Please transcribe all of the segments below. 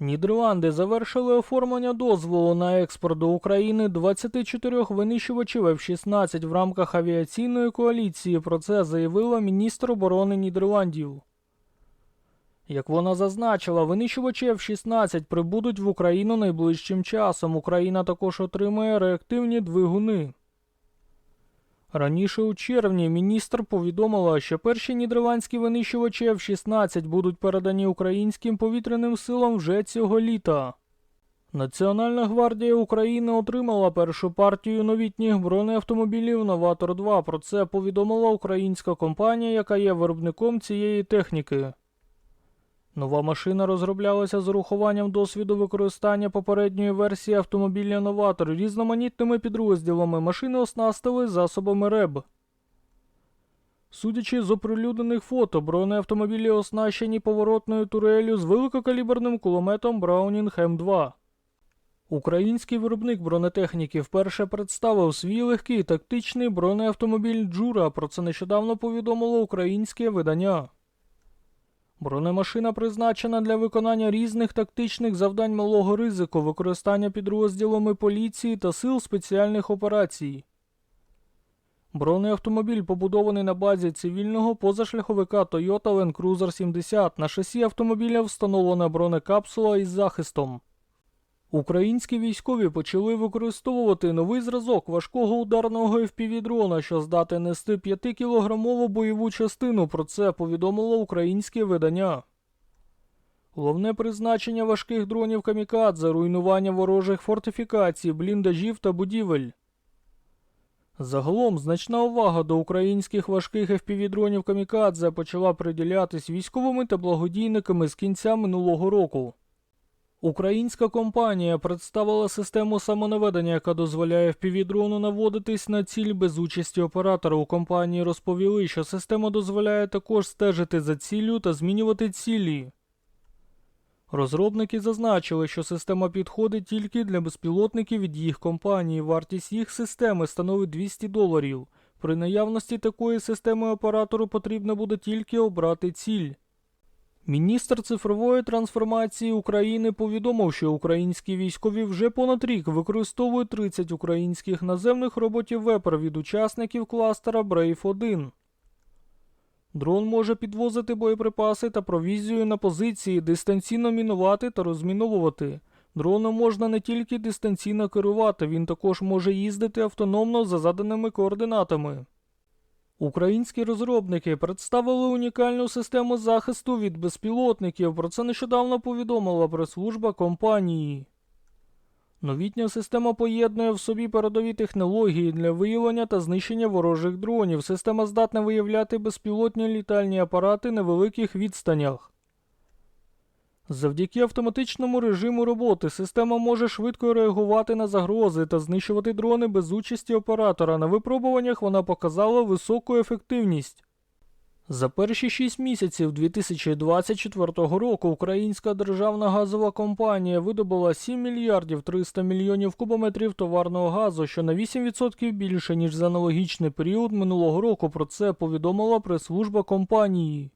Нідерланди завершили оформлення дозволу на експорт до України 24 винищувачів F-16 в рамках авіаційної коаліції. Про це заявила міністр оборони Нідерландів. Як вона зазначила, винищувачі F-16 прибудуть в Україну найближчим часом. Україна також отримає реактивні двигуни. Раніше у червні міністр повідомила, що перші нідерландські винищувачі F-16 будуть передані українським повітряним силам вже цього літа. Національна гвардія України отримала першу партію новітніх бронеавтомобілів Новатор 2. Про це повідомила українська компанія, яка є виробником цієї техніки. Нова машина розроблялася з урахуванням досвіду використання попередньої версії автомобіля Новатор різноманітними підрозділами машини оснастили засобами РЕБ. Судячи з оприлюднених фото, бронеавтомобілі оснащені поворотною турелью з великокаліберним кулеметом Браунінг М2. Український виробник бронетехніки вперше представив свій легкий тактичний бронеавтомобіль Джура. Про це нещодавно повідомило українське видання. Бронемашина призначена для виконання різних тактичних завдань малого ризику, використання підрозділами поліції та сил спеціальних операцій. Бронеавтомобіль побудований на базі цивільного позашляховика Toyota Land Cruiser 70. На шасі автомобіля встановлена бронекапсула із захистом. Українські військові почали використовувати новий зразок важкого ударного FPV-дрона, що здатен нести 5-кілограмову бойову частину. Про це повідомило українське видання. Головне призначення важких дронів камікадзе руйнування ворожих фортифікацій, бліндажів та будівель. Загалом значна увага до українських важких FPV-дронів камікадзе почала приділятись військовими та благодійниками з кінця минулого року. Українська компанія представила систему самонаведення, яка дозволяє FPV-дрону наводитись на ціль без участі оператора. У компанії розповіли, що система дозволяє також стежити за ціллю та змінювати цілі. Розробники зазначили, що система підходить тільки для безпілотників від їх компанії. Вартість їх системи становить 200 доларів. При наявності такої системи оператору потрібно буде тільки обрати ціль. Міністр цифрової трансформації України повідомив, що українські військові вже понад рік використовують 30 українських наземних роботів вепер від учасників кластера Brave 1. Дрон може підвозити боєприпаси та провізію на позиції, дистанційно мінувати та розміновувати. Дроном можна не тільки дистанційно керувати, він також може їздити автономно за заданими координатами. Українські розробники представили унікальну систему захисту від безпілотників. Про це нещодавно повідомила прес-служба компанії. Новітня система поєднує в собі передові технології для виявлення та знищення ворожих дронів. Система здатна виявляти безпілотні літальні апарати на великих відстанях. Завдяки автоматичному режиму роботи система може швидко реагувати на загрози та знищувати дрони без участі оператора. На випробуваннях вона показала високу ефективність. За перші 6 місяців 2024 року українська державна газова компанія видобула 7 мільярдів 300 мільйонів кубометрів товарного газу, що на 8% більше, ніж за аналогічний період минулого року. Про це повідомила прес-служба компанії.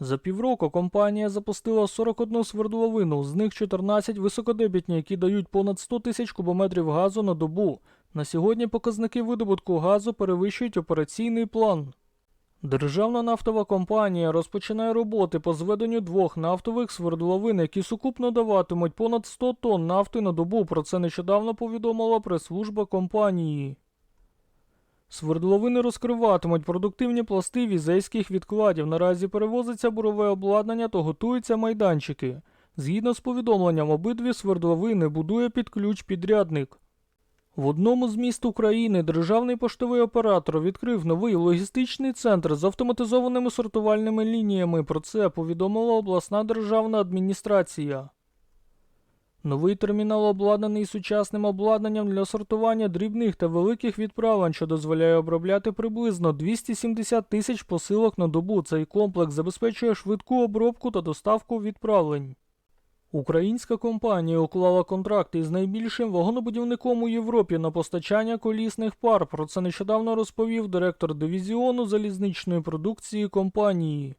За півроку компанія запустила 41 свердловину, з них 14 високодебітні, які дають понад 100 тисяч кубометрів газу на добу. На сьогодні показники видобутку газу перевищують операційний план. Державна нафтова компанія розпочинає роботи по зведенню двох нафтових свердловин, які сукупно даватимуть понад 100 тонн нафти на добу. Про це нещодавно повідомила прес-служба компанії. Свердловини розкриватимуть продуктивні пласти візейських відкладів. Наразі перевозиться бурове обладнання та готуються майданчики. Згідно з повідомленням, обидві свердловини будує під ключ підрядник. В одному з міст України державний поштовий оператор відкрив новий логістичний центр з автоматизованими сортувальними лініями. Про це повідомила обласна державна адміністрація. Новий термінал обладнаний сучасним обладнанням для сортування дрібних та великих відправлень, що дозволяє обробляти приблизно 270 тисяч посилок на добу. Цей комплекс забезпечує швидку обробку та доставку відправлень. Українська компанія уклала контракт із найбільшим вагонобудівником у Європі на постачання колісних пар. Про це нещодавно розповів директор дивізіону залізничної продукції компанії.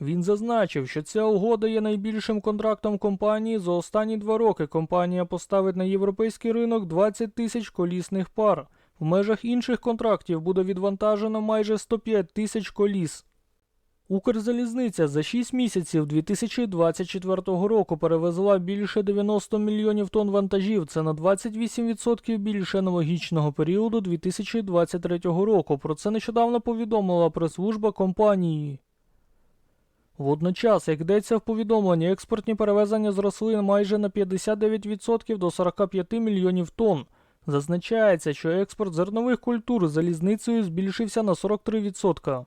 Він зазначив, що ця угода є найбільшим контрактом компанії за останні два роки. Компанія поставить на європейський ринок 20 тисяч колісних пар. В межах інших контрактів буде відвантажено майже 105 тисяч коліс. Укрзалізниця за 6 місяців 2024 року перевезла більше 90 мільйонів тонн вантажів. Це на 28% більше аналогічного періоду 2023 року. Про це нещодавно повідомила прес-служба компанії. Водночас, як йдеться в повідомленні, експортні перевезення зросли майже на 59% до 45 мільйонів тонн. Зазначається, що експорт зернових культур залізницею збільшився на 43%.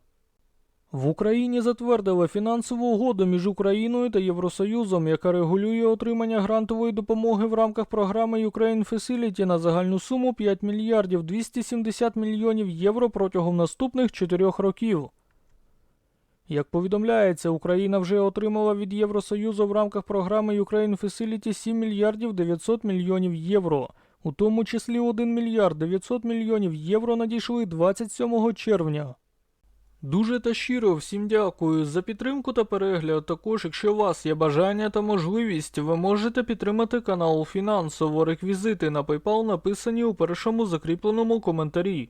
В Україні затвердили фінансову угоду між Україною та Євросоюзом, яка регулює отримання грантової допомоги в рамках програми Ukraine Facility на загальну суму 5 мільярдів 270 мільйонів євро протягом наступних 4 років. Як повідомляється, Україна вже отримала від Євросоюзу в рамках програми Ukraine Facility 7 мільярдів 900 мільйонів євро. У тому числі 1 мільярд 900 мільйонів євро надійшли 27 червня. Дуже та щиро всім дякую за підтримку та перегляд. Також, якщо у вас є бажання та можливість, ви можете підтримати канал фінансово. Реквізити на PayPal написані у першому закріпленому коментарі.